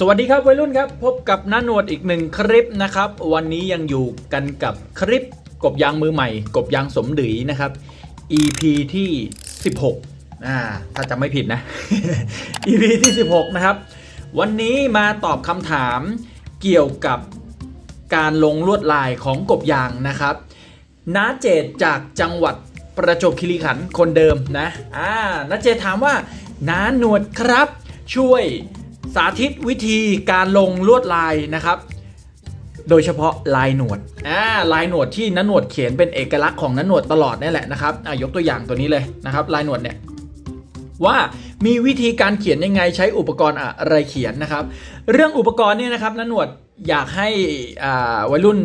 สวัสดีครับวัยรุ่นครับ พบกับน้าหนวดอีกหนึ่งคลิปนะครับ วันนี้ยังอยู่กันกับคลิปกบยางมือใหม่ กบยางสมดือนะครับ EP ที่ 16อ่าถ้าจำไม่ผิดนะ EP ที่ 16 นะครับ วันนี้มาตอบคำถามเกี่ยวกับการลงลวดลายของกบยางนะครับน้าเจตจากจังหวัดประจวบคีรีขันธ์คนเดิมนะอ่าน้าเจตถามว่าน้าหนวดครับช่วย สาธิตวิธีการลงลวดลายนะครับ โดยเฉพาะลายหนวดอ่าลายหนวดที่น้าหนวดเขียนเป็นเอกลักษณ์ของน้าหนวดตลอดนี่แหละนะครับอะยกตัวอย่างตัวนี้เลยนะครับ ลายหนวดเนี่ยว่ามีวิธีการเขียนยังไงใช้อุปกรณ์อะไรเขียนนะครับ เรื่องอุปกรณ์เนี่ยนะครับนันหนวดอยากให้อ่าวัยรุ่น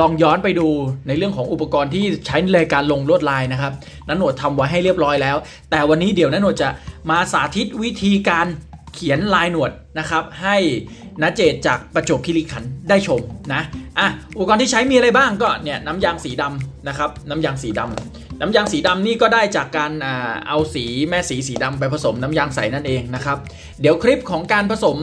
ลองย้อนไปดูในเรื่องของอุปกรณ์ที่ใช้ในการลงลวดลายนะครับนันหนวดทำไว้ให้เรียบร้อยแล้ว แต่วันนี้เดี๋ยวนันหนวดจะมาสาธิตวิธีการ เขียนลายหนวดนะครับ ให้นาเจตจากประจบคีรีขันได้ชมนะอะอุปกรณ์ที่ใช้มีอะไรบ้างก็เนี่ยน้ำยางสีดำนะครับ น้ำยางสีดำน้ำยางสีดำนี่ก็ได้จากการเอาสีแม่สีสีดำไปผสมน้ำยางใสนั่นเองนะครับ เดี๋ยวคลิปของการผสม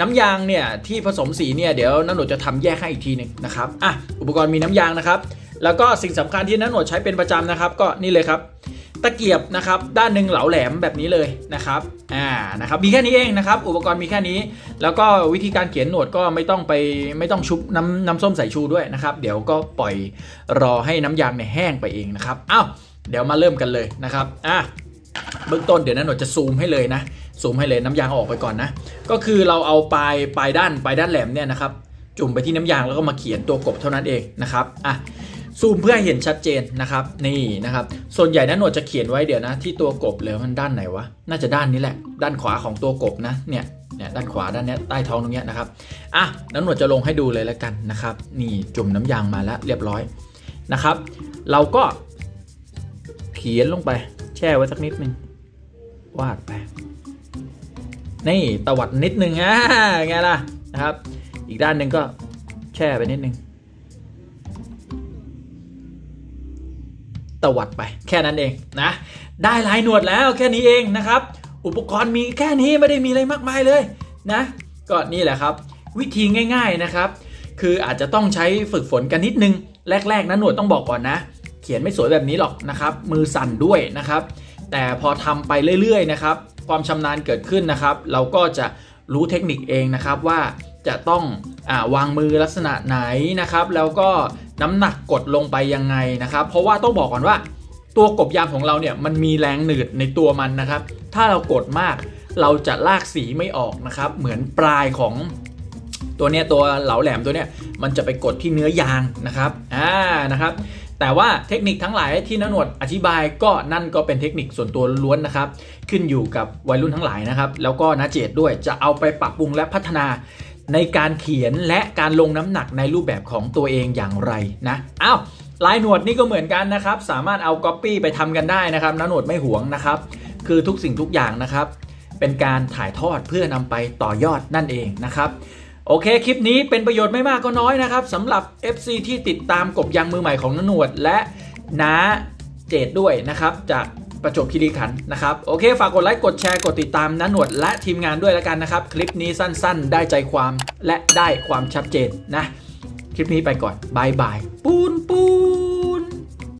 น้ำยางเนี่ยที่ผสมสีเนี่ยเดี๋ยวน้าหนวดจะทำแยกให้อีกทีหนึ่งนะครับอะอุปกรณ์มีน้ำยางนะครับ แล้วก็สิ่งสำคัญที่น้าหนวดใช้เป็นประจำนะครับ ก็นี่เลยครับ ตะเกียบนะครับด้านหนึ่งเหลาแหลมแบบนี้เลยนะครับอ่านะครับมีแค่นี้เองนะครับอุปกรณ์มีแค่นี้ แล้วก็วิธีการเขียนหนวดก็ไม่ต้องไปไม่ต้องชุบน้ำน้ำส้มสายชูด้วยนะครับ เดี๋ยวก็ปล่อยรอให้น้ำยางเนี่ยแห้งไปเองนะครับอ้าวเดี๋ยวมาเริ่มกันเลยนะครับอะเบื้องต้นเดี๋ยวนะหนวดจะซูมให้เลยนะซูมให้เลยน้ำยางอออกไปก่อนนะ ก็คือเราเอาปลายปลายด้านปลายด้านแหลมเนี่ยนะครับจุ่มไปที่น้ำยางแล้วก็มาเขียนตัวกบเท่านั้นเองนะครับ อะ ซูมเพื่อเห็นชัดเจนนะครับ นี่นะครับ ส่วนใหญ่นะหนวดจะเขียนไว้เดี๋ยวนะ ที่ตัวกบเลยมันด้านไหนวะ น่าจะด้านนี้แหละ ด้านขวาของตัวกบนะเนี่ยเนี่ยด้านขวาด้านนี้ใต้ท้องตรงเนี้ยนะครับอะน้ำหนวดจะลงให้ดูเลยแล้วกันนะครับ นี่จุ่มน้ำยางมาแล้วเรียบร้อยนะครับ เราก็เขียนลงไป แช่ไว้สักนิดนึงวาดไปนี่ตวัดนิดนึงอ่าไงล่ะนะครับ อีกด้านหนึ่งก็แช่ไปนิดนึง ตวัดไปแค่นั้นเองนะ ได้ลายหนวดแล้วแค่นี้เองนะครับ อุปกรณ์มีแค่นี้ไม่ได้มีอะไรมากมายเลยนะ ก็นี่แหละครับ วิธีง่าย ๆนะครับ คืออาจจะต้องใช้ฝึกฝนกันนิดนึง แรก ๆนะหนวดต้องบอกก่อนนะ เขียนไม่สวยแบบนี้หรอกนะครับ มือสั่นด้วยนะครับ แต่พอทำไปเรื่อยๆนะครับ ความชำนาญเกิดขึ้นนะครับ เราก็จะรู้เทคนิคเองนะครับว่าจะต้องอวางมือลักษณะไหนนะครับ แล้วก็ น้ำหนักกดลงไปยังไงนะครับ เพราะว่าต้องบอกก่อนว่า ตัวกบยางของเราเนี่ยมันมีแรงหนืดในตัวมันนะครับ ถ้าเรากดมากเราจะลากสีไม่ออกนะครับ เหมือนปลายของตัวเนี้ยตัวเหลาแหลมตัวเนี้ยมันจะไปกดที่เนื้อยางนะครับอ่านะครับ แต่ว่าเทคนิคทั้งหลายที่นหนวดอธิบายก็นั่นก็เป็นเทคนิคส่วนตัวล้วนนะครับ ขึ้นอยู่กับวัยรุ่นทั้งหลายนะครับ แล้วก็นาเจตด้วยจะเอาไปปรับปรุงและพัฒนา ในการเขียนและการลงน้ำหนักในรูปแบบของตัวเองอย่างไรนะอ้าวลายหนวดนี่ก็เหมือนกันนะครับ สามารถเอาก๊อปปี้ไปทำกันได้นะครับนาหนวดไม่หวงนะครับ คือทุกสิ่งทุกอย่างนะครับ เป็นการถ่ายทอดเพื่อนำไปต่อยอดนั่นเองนะครับโอเค คลิปนี้เป็นประโยชน์ไม่มากก็น้อยนะครับสำหรับ FC ที่ติดตามกบยางมือใหม่ของนหนวด และน้าเจดด้วยนะครับจาก ประจวบคีรีขันธ์นะครับโอเค ฝากกดไลค์กดแชร์กดติดตามนันหนวดและทีมงานด้วยแล้วกันนะครับ คลิปนี้สั้นๆ ได้ใจความและได้ความชัดเจนนะ คลิปนี้ไปก่อนบายบายปูนปูน